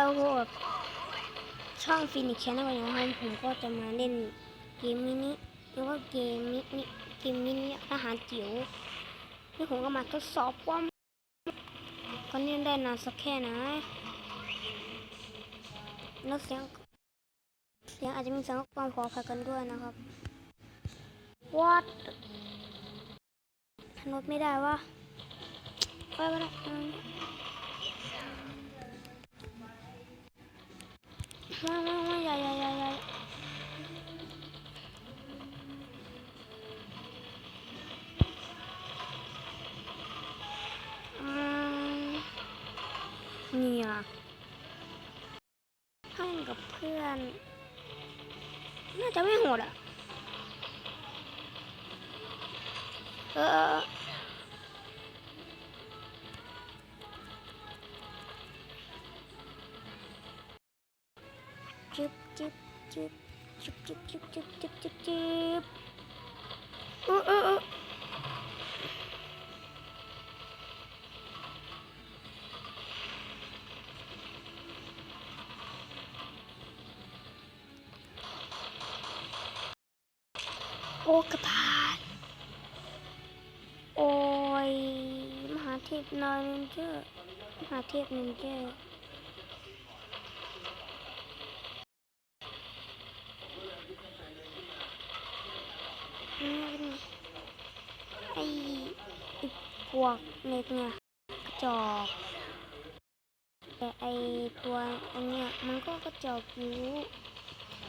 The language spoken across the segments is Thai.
เราพวช่องฟินิกแชนแนลนะครับผมก็จะมาเล่นเกมมินิหรือว่าเกมมินิเกมมินิอาหารจิ๋วที่ผมก็มาทดสอบว่าก็เล่นได้นานสักแค่ไหนแล้วเสียงเสียงอาจจะมีเสียงรบกวนขออภัยกันด้วยนะครับ What ทนดไม่ได้วะไปไปละ มมามามาอย่าอย่าอย่าอย่าอืมเนี่ยให้กับเพื่อน น่าจะไม่โหดอะ เออ จึ๊บจึ๊บจึ๊บจึ๊บจึ๊บจึ๊บจึ๊บจึ๊บจึ๊บจึ๊บเออเออเออโอ้กระพาน โอ้ย มหาเทพนอยนินเจอร์มหาเทพนินเจอร์ พวกเน็กเนี่ยกระจอกแต่ไอตัวอันเนี้ยมันก็กระจอกอยู่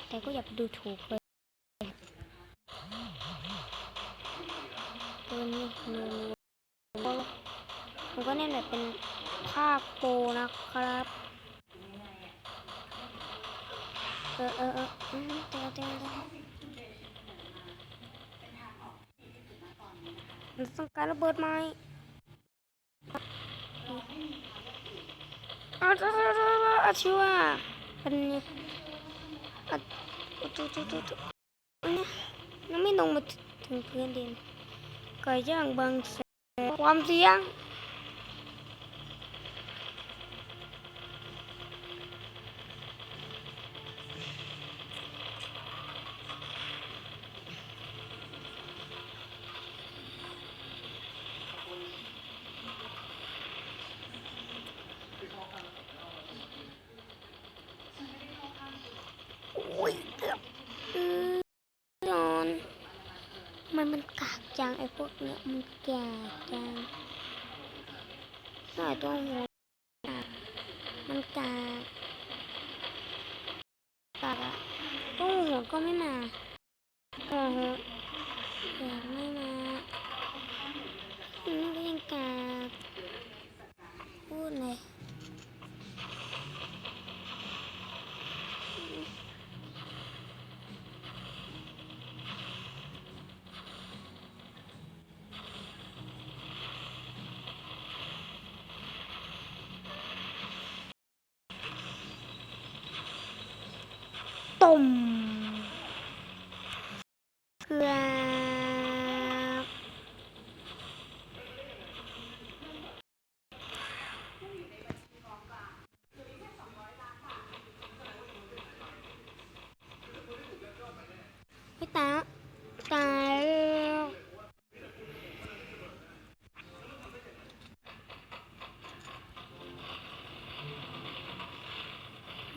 แต่ก็อย่าไปดูถูกเลยตัวนี้หนูผมก็เล่นแบบเป็นภาคโปนะครับเออเออเออเดี๋ยวเดี๋ยวเดี๋ยวมันต้องการระเบิดไหม Achua. Penik. Atu tu tu tu. Nami dong mati. Tunggu Kayang bangsa. Kuam siang. มันมันกากจังไอ้พวกเนี้ยมันแก่จังหน่อยตัวหัวกากมันกากกากอะตัวหัวก็ไม่มา Boom!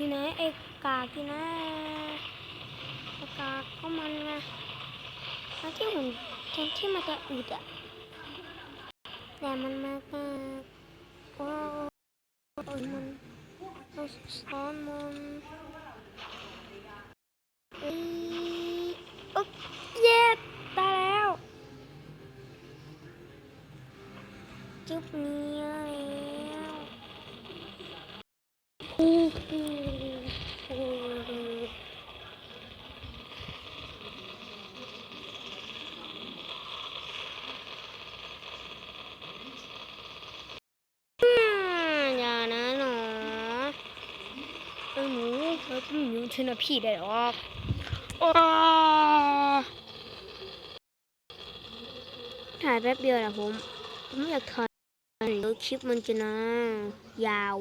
อยู่ไหนไอ้กากอยู่นะไอ้กากก็มันไงแล้วที่หุ่นแทนที่มันจะอึดอะแต่มันมากาโอ้ยมันต้องซ้อนมันอ้ยอุ๊บเย็ดตายแล้วจุ๊บเนี้ยแล้วอู้หู 음, 저는 필요해 요. 와. ถ่ายแป๊บเดียวนะผม ผมอยากถ่ายแล้วคลิปมันจะนะ ยาว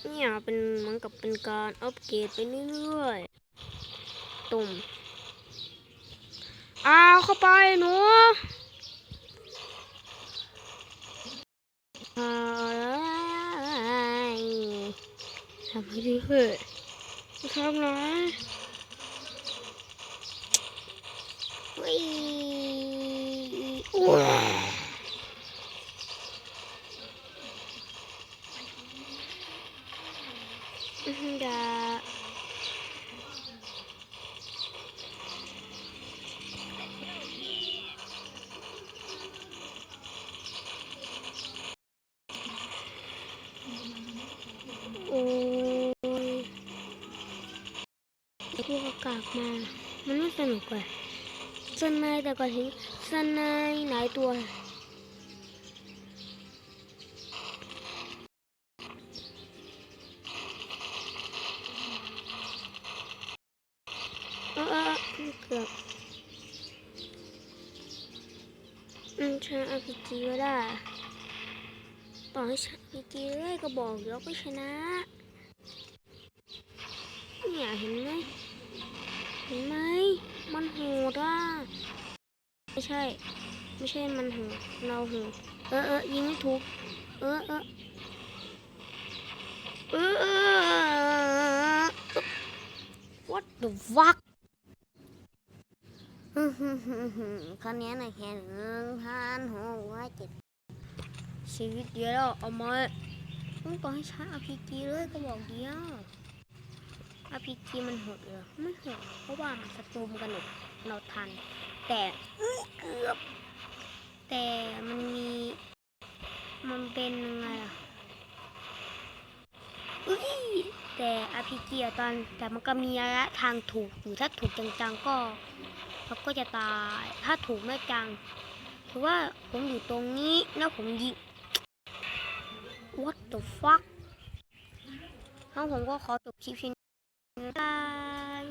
เนี่ยเป็นมันกับเป็นการอัปเกรดไปเรื่อย ตุ่มเอาเข้าไปหนูทำให้ดีเพื่อทำนะวิอ้วอื้อหืออย่า โอ้ยไอ้พวกอากาศมา มันไม่สนุกเลยสนายแต่ก็ถึงสนายหลายตัวเออเกือบอืมใช้ RPG ก็ได้ ต่อให้ใช้ RPG เลยก็บอกเดี๋ยวก็ชนะเนี่ยเห็นไหมเห็นไหมมันโหดอะไม่ใช่ ไม่ใช่มันโหดเราโหดเออเออยิงไม่ถูกเออเออเออ what the fuck คะแนนน่ะแค่หนึ่งพันหกร้อยเจ็ด ชีวิตเดียวแล้วเอามาต้องต่อให้ใช้ RPG เลยก็บอกเดียว RPG มันหดเหรอไม่หดเพราะว่าศัตรูมันกระหนกเราทัน แต่เกือบ แต่มันมี มันเป็นยังไงอะอุ้ยแต่ RPG อะตอนแต่มันก็มีระยะทางถูกอยู่ถ้าถูกจังๆก็เขาก็จะตายถ้าถูกไม่จังคือว่าผมอยู่ตรงนี้แล้วผมยิง what the fuck แล้วผมก็ขอจบคลิปนี้บาย